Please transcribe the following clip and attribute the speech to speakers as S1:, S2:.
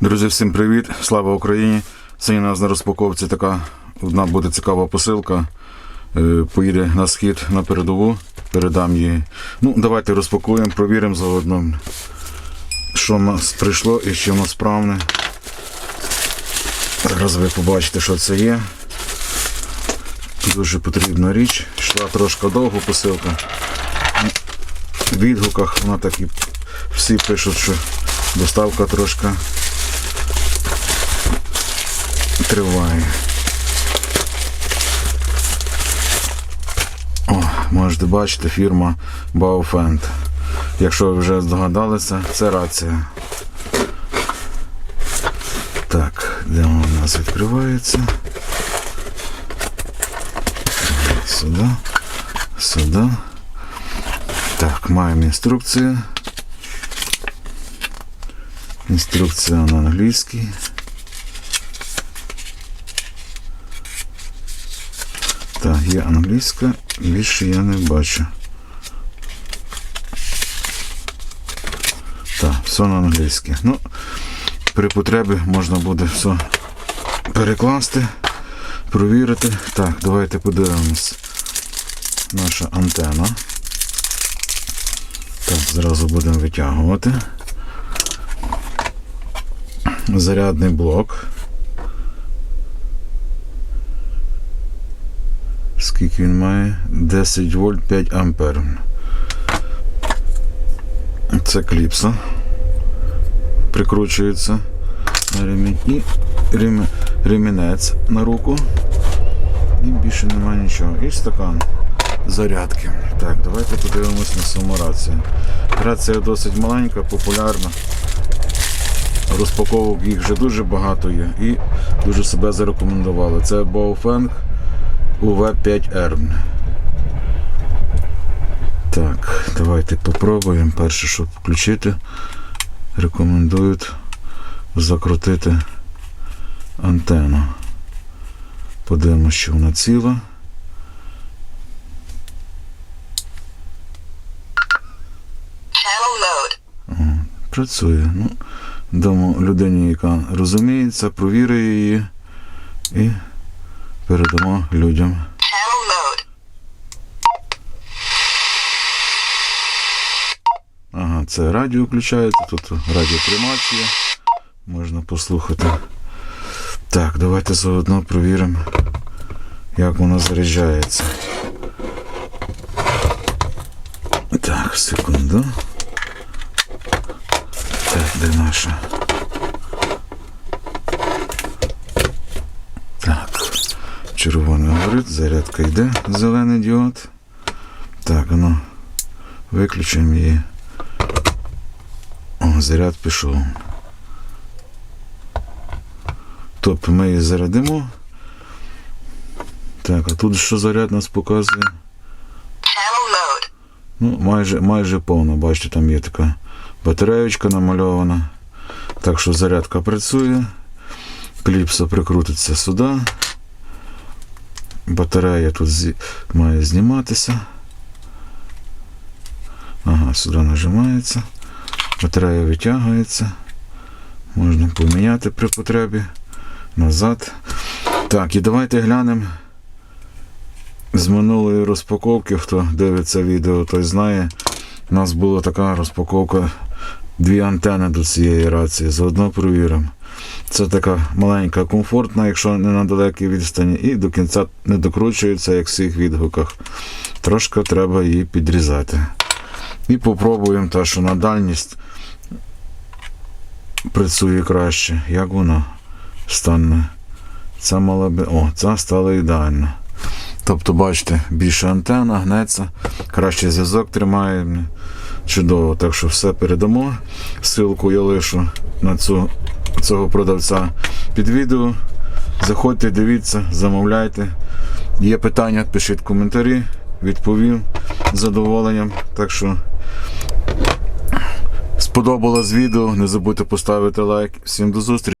S1: Друзі, всім привіт! Слава Україні! Сьогодні у нас на розпаковці така одна буде цікава посилка. Е, Поїде на схід на передову, передам її. Ну, давайте розпакуємо, провіримо заодно, що в нас прийшло і що в нас справне. Зараз ви побачите, що це є. Дуже потрібна річ. Йшла трошки довго посилка. В відгуках вона так і всі пишуть, що доставка трошки триває. О, можете бачити, фірма Baofend. Якщо ви вже здогадалися, це рація. Так, де вона у нас відкривається? Сюди, сюди. Так, маємо інструкцію. Інструкція на англійській. Так, є англійська, більше я не бачу. Так, все на англійській. Ну, при потребі можна буде все перекласти, провірити. Так, давайте подивимось. Наша антена. Так, зразу будемо витягувати. Зарядний блок. Скільки він має? 10 вольт 5 ампер. Це кліпса. Прикручується на ремінь. І ремі- ремінець на руку. І більше немає нічого. І стакан зарядки. Так, давайте подивимось на саму рацію. Рація досить маленька, популярна. Розпаковок їх вже дуже багато є і дуже себе зарекомендували. Це Baofeng UV5R. Так, давайте попробуємо. Перше, щоб включити, рекомендують закрутити антенну. Подивимося, що вона ціла. Працює. Ну, дамо людині, яка розуміється, провірить її і передамо людям. Ага, це радіо включається, тут радіоприймач є. Можна послухати. Так, давайте заодно провіримо, як воно заряджається. Так, секунду. Так, де наша? Так. Червоний зарядка йде, зелений діод. Так, ну, виключимо її. О, заряд пішов. Тобто ми її зарядимо. Так, а тут що заряд нас показує? Ну, майже, майже повно, бачите, там є така батареєчка намальована. Так що зарядка працює. Кліпса прикрутиться сюди. Батарея тут зі- має зніматися. Ага, сюди нажимається. Батарея витягується. Можна поміняти при потребі. Назад. Так, і давайте глянемо з минулої розпаковки. Хто дивиться відео, той знає. У нас була така розпаковка. Дві антени до цієї рації. Заодно провіримо. Це така маленька, комфортна, якщо не на далекій відстані, і до кінця не докручується, як в всіх відгуках. Трошки треба її підрізати. І попробуємо те, що на дальність працює краще. Як вона стане? Ця мала би. О, ця стала ідеально. Тобто, бачите, більше антенна, гнеться, кращий зв'язок тримає. Чудово. Так що все передамо. Силку я лишу на цю, цього продавця під відео. Заходьте, дивіться, замовляйте. Є питання, пишіть коментарі, відповім з задоволенням. Так що сподобалось відео. Не забудьте поставити лайк. Всім до зустрічі.